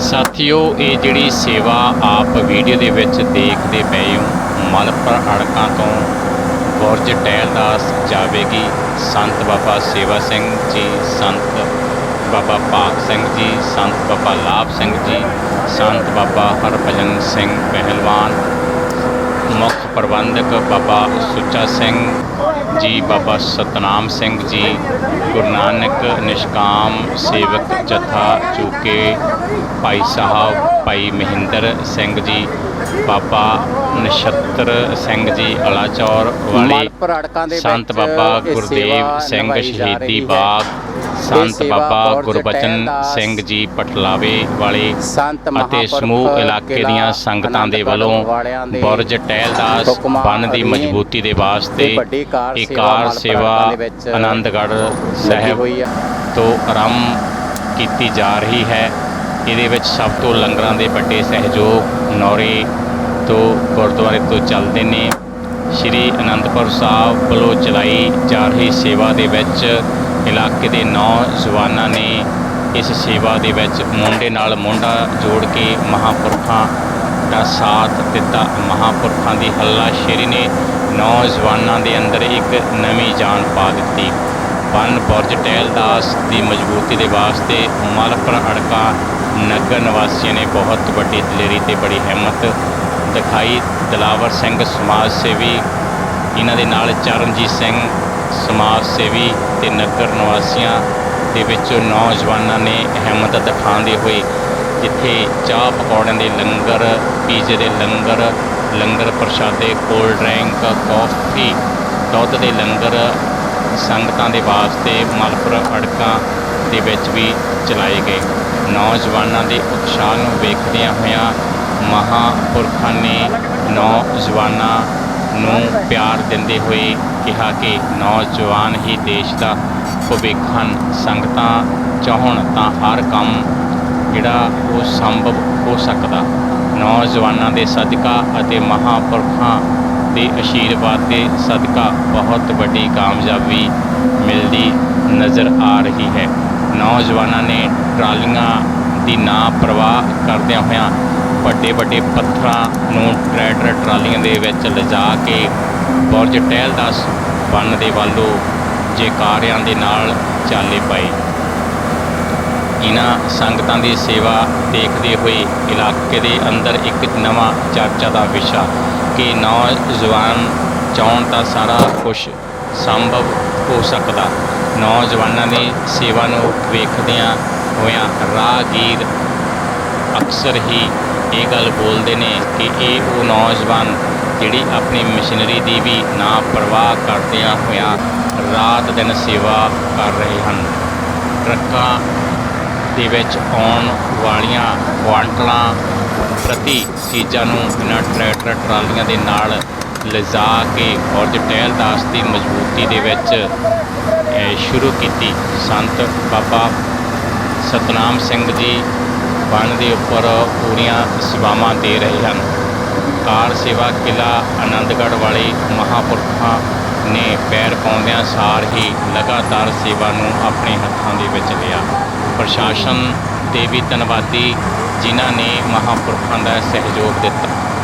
ਸਾਥੀਓ, ਇਹ ਜਿਹੜੀ ਸੇਵਾ ਆਪ ਵੀਡੀਓ ਦੇ ਵਿੱਚ ਦੇਖਦੇ ਪਏ ਹੋ, ਮਲਪੁਰ ਅੜਕਾਂ ਤੋਂ ਗੁਰਜ ਟਹਿਲਦਾਸ ਜਾਵੇਗੀ ਸੰਤ ਬਾਬਾ ਸੇਵਾ ਸਿੰਘ ਜੀ, ਸੰਤ ਬਾਬਾ ਭਾਗ ਸਿੰਘ ਜੀ, ਸੰਤ ਬਾਬਾ ਲਾਭ ਸਿੰਘ ਜੀ, ਸੰਤ ਬਾਬਾ ਹਰਭਜਨ ਸਿੰਘ ਪਹਿਲਵਾਨ, ਮੁੱਖ ਪ੍ਰਬੰਧਕ ਬਾਬਾ ਸੁੱਚਾ ਸਿੰਘ ਜੀ ਬਾਬਾ ਸਤਨਾਮ ਸਿੰਘ ਜੀ ਗੁਰੂ ਨਾਨਕ ਨਿਸ਼ਕਾਮ ਸੇਵਕ ਜਥਾ ਚੂਕੇ ਭਾਈ ਸਾਹਿਬ ਭਾਈ ਮਹਿੰਦਰ ਸਿੰਘ ਜੀ ਬਾਬਾ ਨਛੱਤਰ ਸਿੰਘ ਜੀ ਅਲਾਚੌਰ ਵਾਲੇ ਸੰਤ ਬਾਬਾ ਗੁਰਦੇਵ ਸਿੰਘ ਸ਼ਹੀਦੀ। ਬਾਗ ਸੰਤ ਬਾਬਾ ਗੁਰਬਚਨ ਸਿੰਘ ਜੀ ਪਟਲਾਵੇ ਵਾਲੇ ਸੰਤ ਅਤੇ ਸਮੂਹ ਇਲਾਕੇ ਦੀਆਂ ਸੰਗਤਾਂ ਦੇ ਵੱਲੋਂ ਬੁਰਜ ਟਹਿਲਦਾਸ ਬੰਨ ਦੀ ਮਜ਼ਬੂਤੀ ਦੇ ਵਾਸਤੇ ਇਹ ਕਾਰ ਸੇਵਾ ਆਨੰਦਗੜ੍ਹ ਸਾਹਿਬ ਤੋਂ ਆਰੰਭ ਕੀਤੀ ਜਾ ਰਹੀ ਹੈ। ਇਹਦੇ ਵਿੱਚ ਸਭ ਤੋਂ ਲੰਗਰਾਂ ਦੇ ਵੱਡੇ ਸਹਿਯੋਗ ਨੌਰੇ ਤੋਂ ਗੁਰਦੁਆਰੇ ਤੋਂ ਚੱਲਦੇ ਨੇ। ਸ਼੍ਰੀ ਅਨੰਦਪੁਰ ਸਾਹਿਬ ਵੱਲੋਂ ਚਲਾਈ ਜਾ ਰਹੀ ਸੇਵਾ ਦੇ ਵਿੱਚ ਇਲਾਕੇ ਦੇ ਨੌਜਵਾਨਾਂ ਨੇ ਇਸ ਸੇਵਾ ਦੇ ਵਿੱਚ ਮੁੰਡੇ ਨਾਲ ਮੁੰਡਾ ਜੋੜ ਕੇ ਮਹਾਂਪੁਰਖਾਂ ਦਾ ਸਾਥ ਦਿੱਤਾ। ਮਹਾਂਪੁਰਖਾਂ ਦੀ ਹੱਲਾ ਸ਼ੇਰੀ ਨੇ ਨੌਜਵਾਨਾਂ ਦੇ ਅੰਦਰ ਇੱਕ ਨਵੀਂ ਜਾਨ ਪਾ ਦਿੱਤੀ। ਬੰਨ ਬੁਰਜ ਟਹਿਲਦਾਸ ਦੀ ਮਜ਼ਬੂਤੀ ਦੇ ਵਾਸਤੇ ਮਲਪੁਰ ਅੜਕਾ ਨਗਰ ਨਿਵਾਸੀਆਂ ਨੇ ਬਹੁਤ ਵੱਡੀ ਦਲੇਰੀ ਤੇ ਬੜੀ ਹਿੰਮਤ ਦਿਖਾਈ। ਦਲਾਵਰ ਸਿੰਘ ਸਮਾਜ ਸੇਵੀ, ਇਹਨਾਂ ਦੇ ਨਾਲ ਚਰਨਜੀਤ ਸਿੰਘ ਸਮਾਜ ਸੇਵੀ ਤੇ ਨਗਰ ਨਿਵਾਸੀਆਂ ਦੇ ਵਿੱਚੋਂ ਨੌਜਵਾਨਾਂ ਨੇ ਅਹਿਮਦ ਦਿਖਾਉਂਦੇ ਹੋਏ ਜਿੱਥੇ ਚਾਹ ਪਕੌੜਿਆਂ ਦੇ ਲੰਗਰ, ਪੀਜ਼ੇ ਦੇ ਲੰਗਰ ਲੰਗਰ ਪ੍ਰਸ਼ਾਦੇ ਕੋਲਡ ਡਰਿੰਕ ਕਾਫੀ ਦੁੱਧ ਦੇ ਲੰਗਰ, ਸੰਗਤਾਂ ਦੇ ਵਾਸਤੇ ਮਲਪੁਰ ਅੜਕਾਂ ਦੇ ਵਿੱਚ ਵੀ ਚਲਾਏ ਗਏ। ਨੌਜਵਾਨਾਂ ਦੇ ਉਤਸ਼ਾਹ ਨੂੰ ਵੇਖਦਿਆਂ ਹੋਇਆਂ ਮਹਾਂਪੁਰਖਾਂ ਨੇ ਨੌਜਵਾਨਾਂ ਨੂੰ ਪਿਆਰ ਦਿੰਦੇ ਹੋਏ ਕਿਹਾ ਕਿ ਨੌਜਵਾਨ ਹੀ ਦੇਸ਼ ਦਾ ਭਵਿੱਖ ਹਨ। ਸੰਗਤਾਂ ਚਾਹਣ ਤਾਂ ਹਰ ਕੰਮ ਜਿਹੜਾ ਉਹ ਸੰਭਵ ਹੋ ਸਕਦਾ। ਨੌਜਵਾਨਾਂ ਦੇ ਸਦਕਾ ਅਤੇ ਮਹਾਂਪੁਰਖਾਂ ਦੇ ਆਸ਼ੀਰਵਾਦ ਦੇ ਸਦਕਾ ਬਹੁਤ ਵੱਡੀ ਕਾਮਯਾਬੀ ਮਿਲਦੀ ਨਜ਼ਰ ਆ ਰਹੀ ਹੈ। ਨੌਜਵਾਨਾਂ ਨੇ ਟਰਾਲੀਆਂ ਦੀ ਨਾ ਪ੍ਰਵਾਹ ਕਰਦਿਆਂ ਹੋਇਆਂ ਵੱਡੇ ਵੱਡੇ ਪੱਥਰਾਂ ਨੂੰ ਟਰੈਕਟਰ ਟਰਾਲੀਆਂ ਦੇ ਵਿੱਚ ਲਿਜਾ ਕੇ ਬੁਰਜ ਟਹਿਲਦਾਸ ਬੰਨ ਦੇ ਵੱਲੋਂ ਜੇਕਾਰਿਆਂ ਦੇ ਨਾਲ ਚਾਲੇ ਪਾਏ। ਇਹਨਾਂ ਸੰਗਤਾਂ ਦੀ ਸੇਵਾ ਦੇਖਦੇ ਹੋਏ ਇਲਾਕੇ ਦੇ ਅੰਦਰ ਇੱਕ ਨਵਾਂ ਚਰਚਾ ਦਾ ਵਿਸ਼ਾ ਕਿ ਨੌਜਵਾਨ ਚਾਹੁਣ ਤਾਂ ਸਾਰਾ ਕੁਝ ਸੰਭਵ ਹੋ ਸਕਦਾ। ਨੌਜਵਾਨਾਂ ਦੀ ਸੇਵਾ ਨੂੰ ਵੇਖਦਿਆਂ ਹੋਇਆਂ ਰਾਹਗੀਰ ਅਕਸਰ ਹੀ ਇਹ ਗੱਲ ਬੋਲਦੇ ਨੇ ਕਿ ਇਹ ਉਹ ਨੌਜਵਾਨ ਜਿਹੜੀ ਆਪਣੀ ਮਸ਼ੀਨਰੀ ਦੀ ਵੀ ਨਾ ਪਰਵਾਹ ਕਰਦਿਆਂ ਹੋਇਆਂ ਰਾਤ ਦਿਨ ਸੇਵਾ ਕਰ ਰਹੇ ਹਨ। ਟਰੱਕਾਂ ਦੇ ਵਿੱਚ ਆਉਣ ਵਾਲੀਆਂ ਕੁਆਂਟਲਾਂ ਪ੍ਰਤੀ ਚੀਜ਼ਾਂ ਨੂੰ ਇਹਨਾਂ ਟਰੈਕਟਰ, ਟਰਾਲੀਆਂ ਦੇ ਨਾਲ ਲਿਜਾ ਕੇ ਔਰਜ ਟਹਿਲਦਾਸ ਦੀ ਮਜ਼ਬੂਤੀ ਦੇ ਵਿੱਚ ਸ਼ੁਰੂ ਕੀਤੀ। ਸੰਤ ਬਾਬਾ ਸਤਨਾਮ ਸਿੰਘ ਜੀ ਬੰਨ ਦੇ ਉੱਪਰ ਪੂਰੀਆਂ ਸੇਵਾਵਾਂ ਦੇ ਰਹੇ ਹਨ। ਕਾਰ ਸੇਵਾ ਕਿਲਾ ਆਨੰਦਗੜ੍ਹ ਵਾਲੇ ਮਹਾਂਪੁਰਖਾਂ ਨੇ ਪੈਰ ਪਾਉਂਦਿਆਂ ਸਾਰ ਹੀ ਲਗਾਤਾਰ ਸੇਵਾ ਨੂੰ ਆਪਣੇ ਹੱਥਾਂ ਦੇ ਵਿੱਚ ਲਿਆ। ਪ੍ਰਸ਼ਾਸਨ ਦੇ ਵੀ ਧੰਨਵਾਦੀ ਜਿਨ੍ਹਾਂ ਨੇ ਮਹਾਂਪੁਰਖਾਂ ਦਾ ਸਹਿਯੋਗ ਦਿੱਤਾ।